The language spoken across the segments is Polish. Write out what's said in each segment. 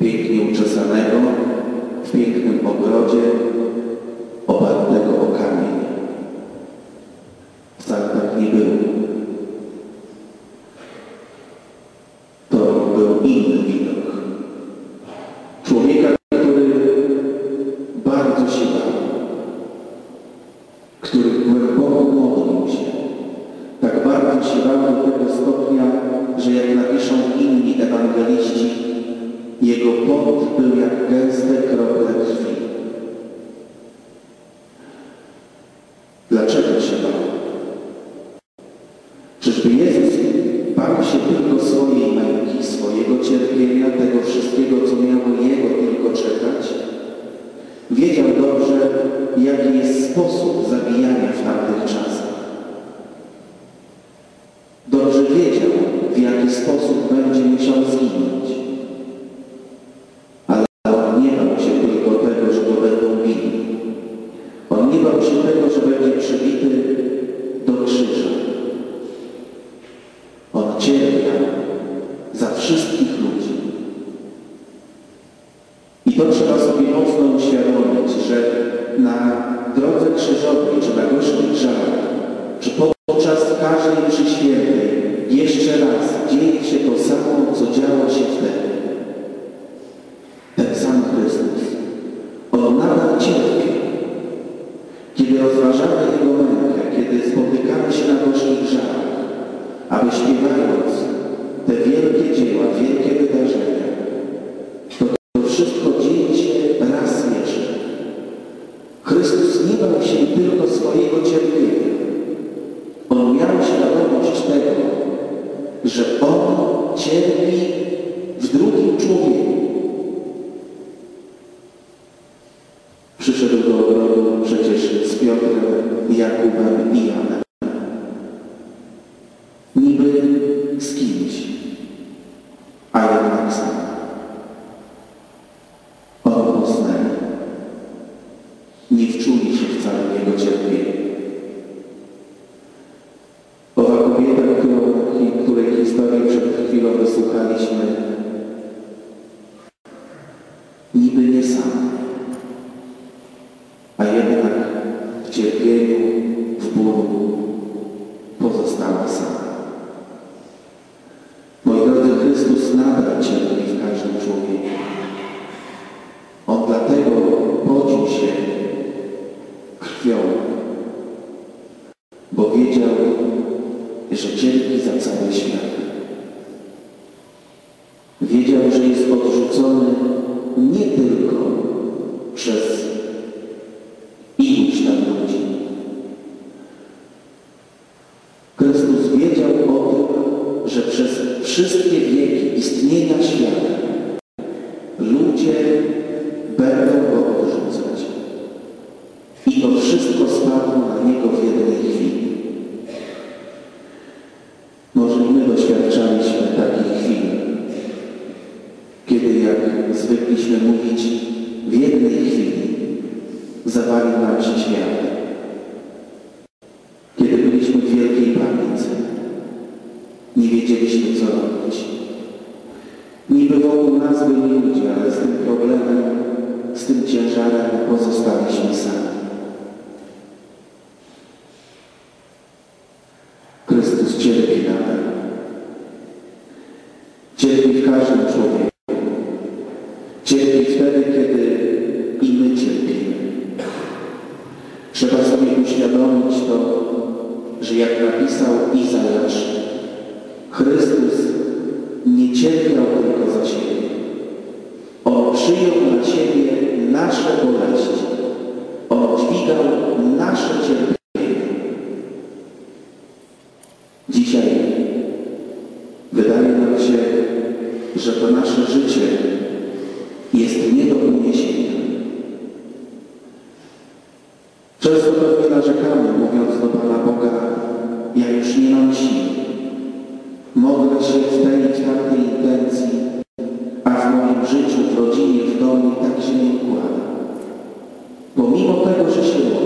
pięknie uczesanego, w pięknym ogrodzie, opartego o kamień. Wcale tak nie było. To był inny widok. Człowieka, który bardzo się bał, który głęboko modlił się. Tak bardzo się bał do tego stopnia, że jak napiszą inni ewangeliści, jego pot był jak gęste krople krwi. Dlaczego się bał? Czyżby Jezus bał się tylko swojej męki, swojego cierpienia, tego wszystkiego, co miało Jego tylko czekać? Wiedział dobrze, jaki jest sposób zabijania w tamtych czasach. Dobrze wiedział, w jaki sposób podczas każdej mszy Nie wczuli się w jego cierpieniu. Ludzie będą go odrzucać. I to wszystko spadło na Niego w jednej chwili. Może my doświadczaliśmy takich chwil, kiedy jak zwykliśmy mówić, w jednej chwili zawalił nam się świat. Kiedy byliśmy w wielkiej panice, nie wiedzieliśmy co robić. Niby wokół nas byli ludzie, ale z tym ciężarem pozostaliśmy sami. Chrystus cierpi nadal. Cierpi w każdym człowieku. Cierpi wtedy, kiedy i my cierpimy. Trzeba sobie uświadomić to, że jak napisał Izajasz, Chrystus nie cierpiał Modlę się w tej intencji, a w moim życiu, w rodzinie, w domu tak się nie układa. Pomimo tego, że się modlę.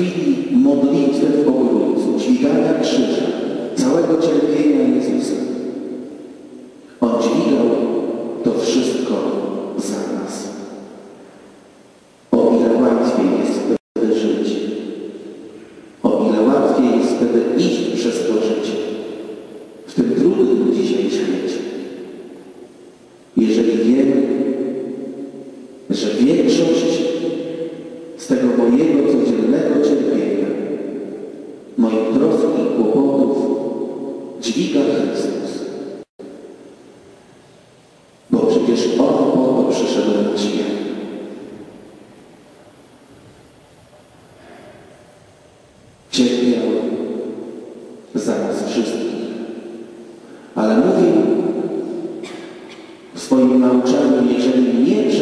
We. 也是你。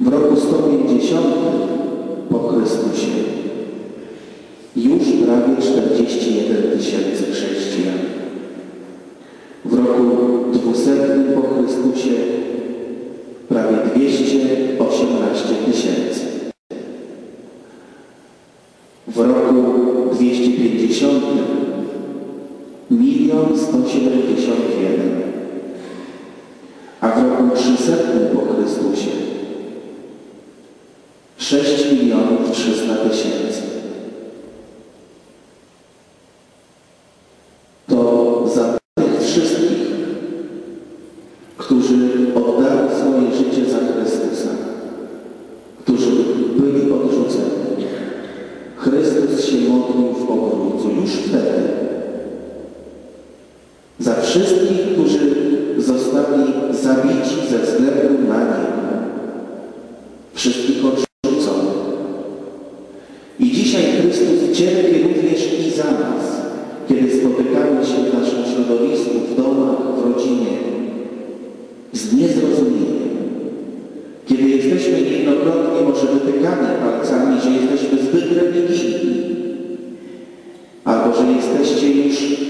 w roku 150 po Chrystusie już prawie 41 tysięcy chrześcijan. W roku 200 po Chrystusie prawie 218 tysięcy. W roku 250 milion 171 a w roku 300 wszystkich, którzy zostali zabici ze względu na nie. Wszystkich odrzucono. I dzisiaj Chrystus cierpie również i za nas, kiedy spotykamy się w naszym środowisku, w domach, w rodzinie, z niezrozumieniem. Kiedy jesteśmy niejednokrotnie może wytykani palcami, że jesteśmy zbyt religijni, albo że jesteście już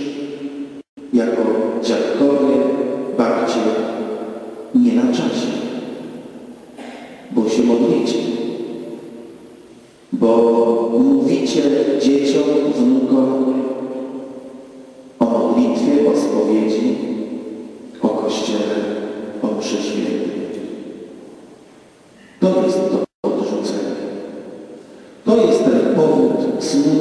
soon.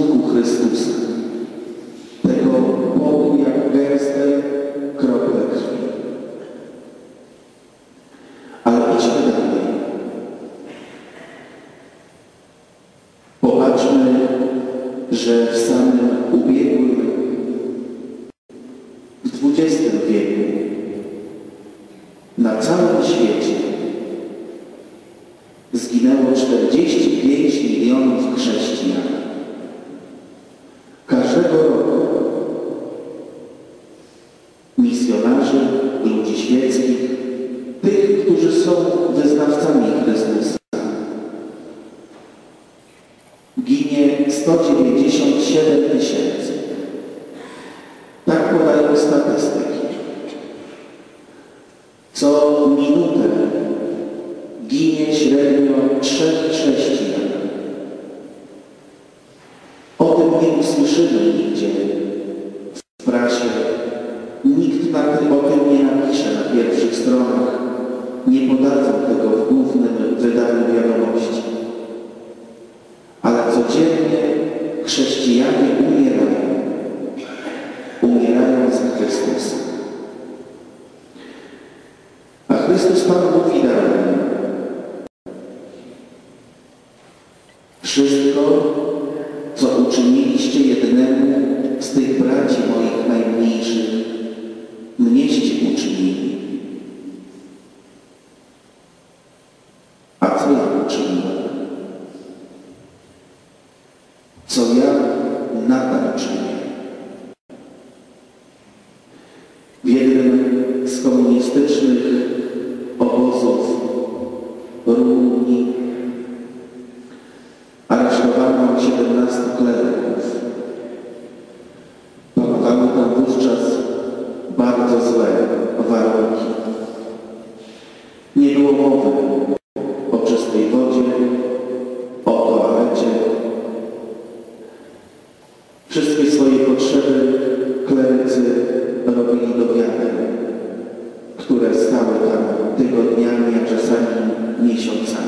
認証機さ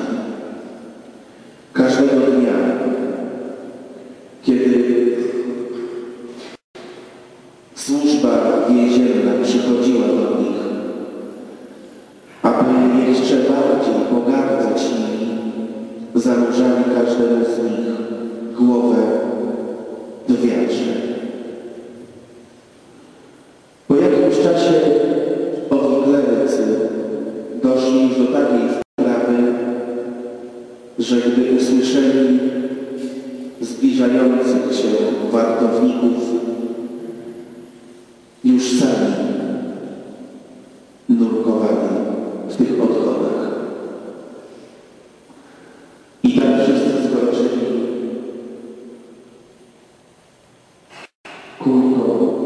行動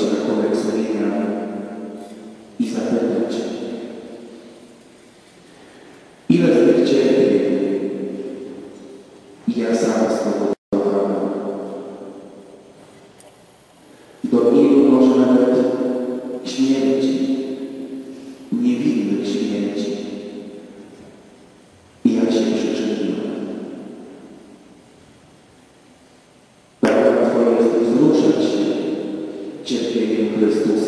nuestra conversación y. listed